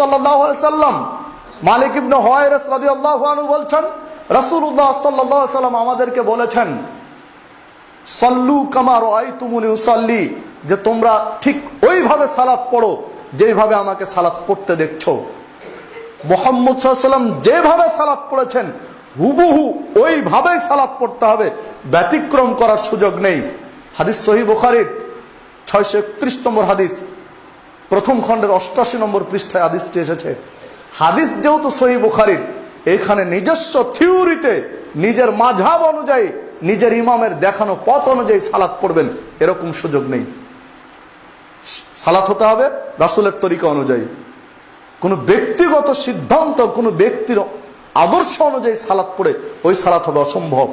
সাল্লাম, মালিক ইবনে হুয়াইরিস রাদিয়াল্লাহু আনহু বলছেন রাসূলুল্লাহ সাল্লাল্লাহু আলাইহি সাল্লাম আমাদেরকে বলেছেন, সল্লু কামার আইতুমুনি উসাল্লি যে তোমরা ঠিক ওইভাবে সালাত পড়ো যেইভাবে আমাকে সালাত পড়তে দেখছ। মোহাম্মদ সাল্লাম যেভাবে সালাত পড়েছেন, হুবহু ওইভাবে সালাত পড়তে হবে, ব্যতিক্রম করার সুযোগ নেই। হাদিস সহি বুখারির ছয়শো একত্রিশ নম্বর হাদিস। প্রথম খণ্ডের অষ্টাশি নম্বর পৃষ্ঠায় হাদিসটি এসেছে। হাদিস যেহেতু সহি বুখারির এখানে নিজস্ব থিওরিতে নিজের মাঝাব অনুযায়ী নিজের ইমামের দেখানো পথ অনুযায়ী সালাত পড়বেন, এরকম সুযোগ নেই। সালাত হতে হবে রাসুলের তরিকা অনুযায়ী। কোন ব্যক্তিগত সিদ্ধান্ত, কোন ব্যক্তির আদর্শ অনুযায়ী সালাত পড়ে ওই সালাত হবে অসম্ভব।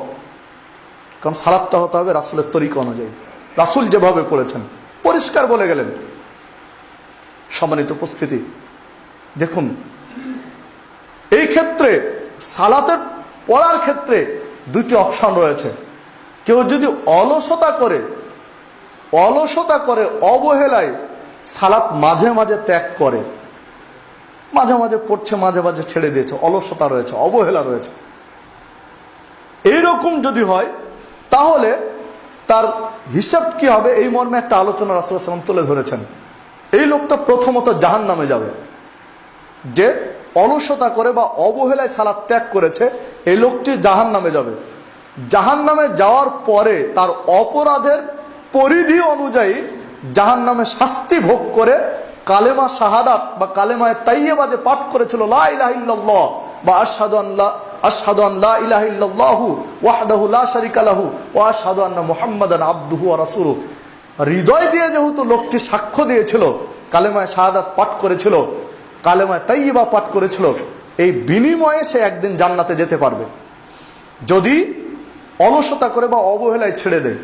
কারণ সালাদটা হতে হবে রাসুলের তরিকা অনুযায়ী। রাসুল যেভাবে পড়েছেন, পরিষ্কার বলে গেলেন। সম্মানিত উপস্থিতি। দেখুন, এই ক্ষেত্রে সালাতের পড়ার ক্ষেত্রে দুটি অপশন রয়েছে। কেউ যদি অলসতা করে অলসতা করে অবহেলায় সালাত মাঝে মাঝে ত্যাগ করে, মাঝে মাঝে পড়ছে, মাঝে মাঝে ছেড়ে দিয়েছে, অলসতা রয়েছে, অবহেলা রয়েছে। এইরকম যদি হয়, তাহলে তার হিসাব কি হবে? এই মর্মে একটা আলোচনা রাসুলাম তুলে ধরেছেন। এই লোকটা প্রথমত জাহান নামে যাবে। যে অলসতা করে বা অবহেলায় সালাদ ত্যাগ করেছে, এই লোকটি জাহান নামে যাবে। জাহান নামে যাওয়ার পরে তার অপরাধের পরিধি অনুযায়ী জাহান নামে শাস্তি ভোগ করে কালেমা শাহাদাত বা কালেমায় তাইয়েবা যে পাঠ করেছিল, লা ইলাহা ইল্লাল্লাহ বা আশহাদু আন লা লাহু ওয়া আশহাদু আন্না মুহাম্মাদান আবদুহু ওয়া রাসূলুহু। হৃদয় দিয়ে যেহেতু লোকটি সাক্ষ্য দিয়েছিল, কালেমায় শাহাদাত পাঠ করেছিল, কালেমায় তাইয়েবা পাঠ করেছিল, এই বিনিময়ে সে একদিন জান্নাতে যেতে পারবে। যদি অলসতা করে বা অবহেলায় ছেড়ে দেয়,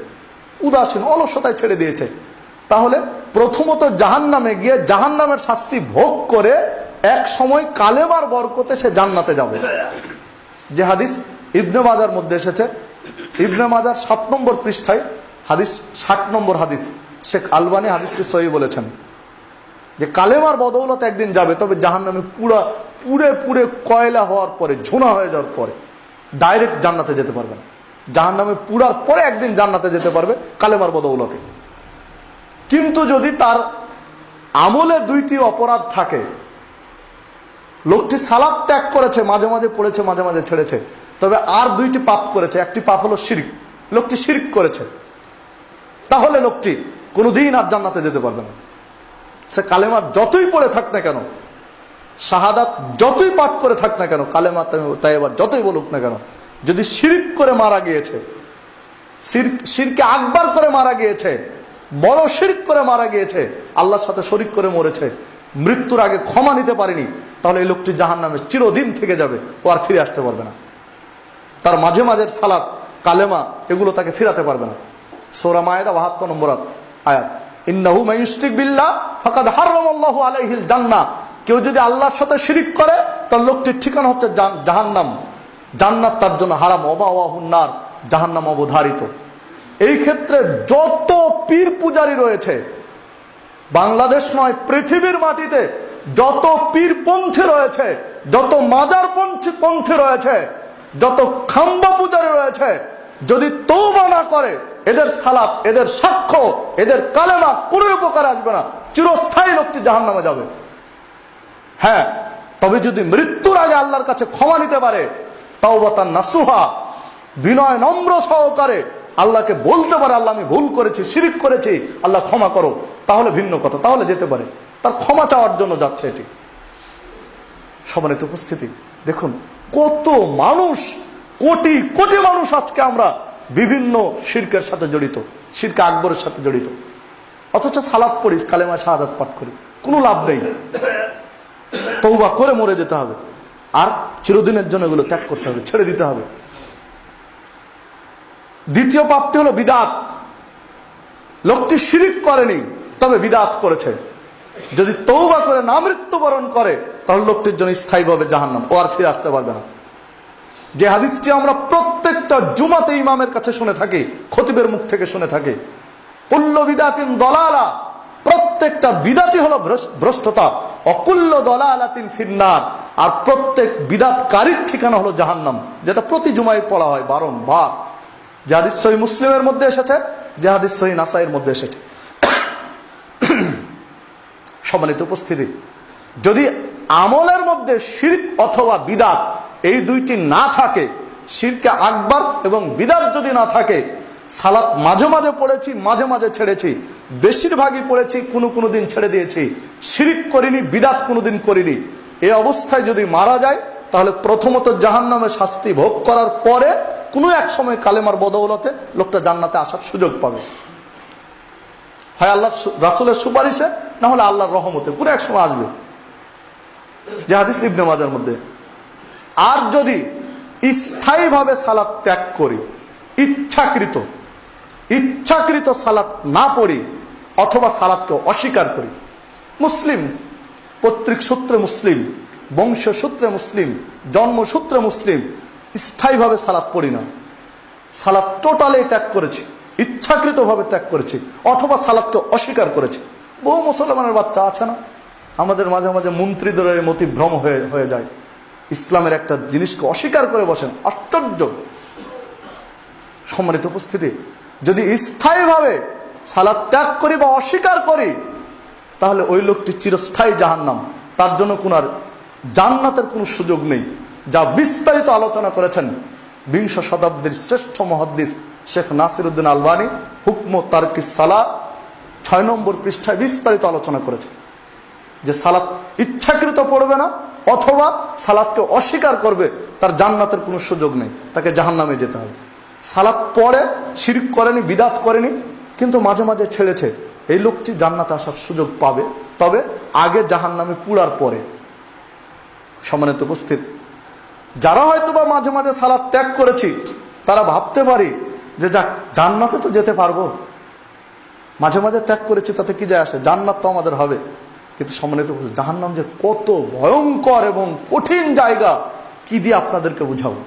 উদাসীন, অলসতায় ছেড়ে দিয়েছে, তাহলে প্রথমত জাহান নামে গিয়ে জাহান নামের শাস্তি ভোগ করে এক সময় কালেমার বরকতে সে জান্নাতে যাবে। যে হাদিস ইবনে মাজার মধ্যে এসেছে। ইবনে মাজার সাত নম্বর পৃষ্ঠায় হাদিস, ষাট নম্বর হাদিস। শেখ আলবানি হাদিসটি সহি বলেছেন। যে কালেমার বদৌলত একদিন যাবে, তবে জাহান নামে পুরা, পুড়ে পুড়ে কয়লা হওয়ার পরে, ঝোনা হয়ে যাওয়ার পরে ডাইরেক্ট জান্নাতে যেতে পারবে না। জাহান নামে পুরার পরে একদিন জান্নাতে যেতে পারবে কালেমার বদৌলতে। কিন্তু যদি তার আমলে দুইটি অপরাধ থাকে, লোকটি সালাদ ত্যাগ করেছে, মাঝে মাঝে পড়েছে, মাঝে মাঝে ছেড়েছে, তবে আর দুইটি পাপ করেছে। একটি পাপ হলো শিরিক। লোকটি শিরিক করেছে। তাহলে লোকটি কোনোদিন আর জান্নাতে যেতে পারবে না। সে কালেমা যতই পড়ে থাক না কেন, শাহাদাত যতই পাঠ করে থাক না কেন, কালেমা তাই এবার যতই বলুক না কেন, যদি শিরিক করে মারা গিয়েছে শিরকে আকবার করে মারা গিয়েছে, বড় শিরিক করে মারা গিয়েছে, আল্লাহর সাথে শরিক করে মরেছে, মৃত্যুর আগে ক্ষমা নিতে পারেনি, তাহলে এই লোকটি জাহান নামে চিরদিন থেকে যাবে ও আর ফিরে আসতে পারবে না। তার মাঝে মাঝে সালাদ কালেমা, এগুলো তাকে ফিরাতে পারবে না। সৌরা মায়েদা বাহাত্তর নম্বর আয়াত। ইন্নাহু মাইস্টিক বিল্লাহ ফাকাদ হারামাল্লাহু আলাইহিল জান্নাহ। কেউ যদি আল্লাহর সাথে শিরিক করে, তার লোকটির ঠিকানা হচ্ছে জাহান্নাম। জান্নাত তার জন্য হারাম অবাহুন্নার জাহান্নাম অবধারিত। এই ক্ষেত্রে যত পীর পূজারী রয়েছে, বাংলাদেশ নয়, পৃথিবীর মাটিতে যত পীর পন্থী রয়েছে, যত মাজার পন্থী রয়েছে, যত খাম্বা পূজারী রয়েছে, যদি তৌবা না করে এদের সালাপ এদের সাক্ষ্য, এদের কালেমা কোনো উপকার আসবে না। চিরস্থায়ী লোকটি জাহান নামে যাবে। হ্যাঁ তবে যদি মৃত্যুর আগে আল্লাহর কাছে ক্ষমা নিতে পারে তাও বা তার নাসুহা, বিনয় নম্র সহকারে আল্লাহকে বলতে পারে, আল্লাহ আমি ভুল করেছি, শিরিক করেছি, আল্লাহ ক্ষমা করো। তাহলে ভিন্ন কথা, তাহলে যেতে পারে। তার ক্ষমা চাওয়ার জন্য যাচ্ছে এটি। সমানিত উপস্থিতি, দেখুন, কত মানুষ, কোটি কোটি মানুষ আজকে আমরা বিভিন্ন শির্কের সাথে জড়িত, শিরকে আকবরের সাথে জড়িত। অথচ সালাদ পড়ি কালেমা শাহাদাত পাঠ করি, কোনো লাভ নেই। তৌবা করে মরে যেতে হবে। আর চিরদিনের জন্য এগুলো ত্যাগ করতে হবে, ছেড়ে দিতে হবে। দ্বিতীয় পাপটি হলো বিদাত। লোকটি শিরিক করেনি, তবে বিদাত করেছে। যদি তৌবা করে না মৃত্যুবরণ করে, তাহলে লোকটির জন্য স্থায়ীভাবে জাহান্নাম, ও আর ফিরে আসতে পারবে না। যে হাদিসটি আমরা প্রত্যেকটা জুমাতে ইমামের কাছে শুনে থাকি, খতিবের মুখ থেকে শুনে থাকি। পুল্ল বিদাতিন দলালা, প্রত্যেকটা বিদাতি হলো ভ্রষ্টতা। অকুল্য দলা আলাতিন ফিন্নার, আর প্রত্যেক বিদাতকারীর ঠিকানা হলো জাহান্নাম, যেটা প্রতি জুমায় পড়া হয় বারংবার। জাহাদিস সহি মুসলিমের মধ্যে এসেছে জাহাদিস সহি নাসাইয়ের মধ্যে এসেছে। সম্মানিত উপস্থিতি, যদি আমলের মধ্যে শির অথবা বিদাত এই দুইটি না থাকে, শিরকে আকবর এবং বিদাত যদি না থাকে, সালাত মাঝে মাঝে পড়েছি, মাঝে মাঝে ছেড়েছি, বেশিরভাগই পড়েছি, কোনো কোনো দিন ছেড়ে দিয়েছি, শিরিক করিনি, বিদাত কোনোদিন করিনি। এই অবস্থায় যদি মারা যায়, তাহলে প্রথমত জাহান নামে শাস্তি ভোগ করার পরে কোনো এক সময় কালেমার বদৌলতে লোকটা জান্নাতে আসার সুযোগ পাবে। হয় আল্লাহ রাসুলের সুপারিশে, না হলে আল্লাহর রহমতে, কোনো এক সময় আসবে। যে হাদিস ইবনে মাজার মধ্যে। আর যদি স্থায়ীভাবে সালাত ত্যাগ করি, ইচ্ছাকৃত ইচ্ছাকৃত সালাত না পড়ি, অথবা সালাতকে অস্বীকার করি, মুসলিম, পৈতৃক সূত্রে মুসলিম, বংশ সূত্রে মুসলিম জন্মসূত্রে মুসলিম, স্থায়ীভাবে সালাত পড়ি না। সালাত টোটালি ত্যাগ করেছি, ইচ্ছাকৃতভাবে ত্যাগ করেছি, অথবা সালাদকে অস্বীকার করেছি। বহু মুসলমানের বাচ্চা আছে না? আমাদের মাঝে মাঝে মন্ত্রীদের মতিভ্রম হয়ে হয়ে যায়। ইসলামের একটা জিনিসকে অস্বীকার করে বসেন। আশ্চর্য। সম্মানিত উপস্থিতি, যদি স্থায়ীভাবে সালাদ ত্যাগ করি বা অস্বীকার করি, তাহলে ওই লোকটি চিরস্থায়ী জাহান্নাম। তার জন্য কোন আর জান্নাতের কোনো সুযোগ নেই। যা বিস্তারিত আলোচনা করেছেন বিংশ শতাব্দীর শ্রেষ্ঠ মহাদ্দিস শেখ নাসির উদ্দিন আলবানী। হুকম তারকি সালা ছয় নম্বর পৃষ্ঠায় বিস্তারিত আলোচনা করেছেন। যে সালাত ইচ্ছাকৃত পড়বে না অথবা সালাদকে অস্বীকার করবে, তার জান্নাতের কোনো সুযোগ নেই। তাকে জাহান্নামে যেতে হবে। সালাত পড়ে, শিরিক করেনি, বিদাত করেনি, কিন্তু মাঝে মাঝে ছেড়েছে। এই লোকটি জান্নাতে আসার সুযোগ পাবে। তবে আগে জাহান্নামে পুরার পরে। সম্মানিত উপস্থিত, যারা হয়তো বা মাঝে মাঝে সালাদ ত্যাগ করেছি, তারা ভাবতে পারি যে যাক, জান্নাতে তো যেতে পারব। মাঝে মাঝে ত্যাগ করেছি, তাতে কি যায় আসে? জান্নাত তো আমাদের হবে। কিন্তু সম্মানিত জাহান্নাম যে কত ভয়ঙ্কর এবং কঠিন জায়গা কি দিয়ে আপনাদেরকে বুঝাবো?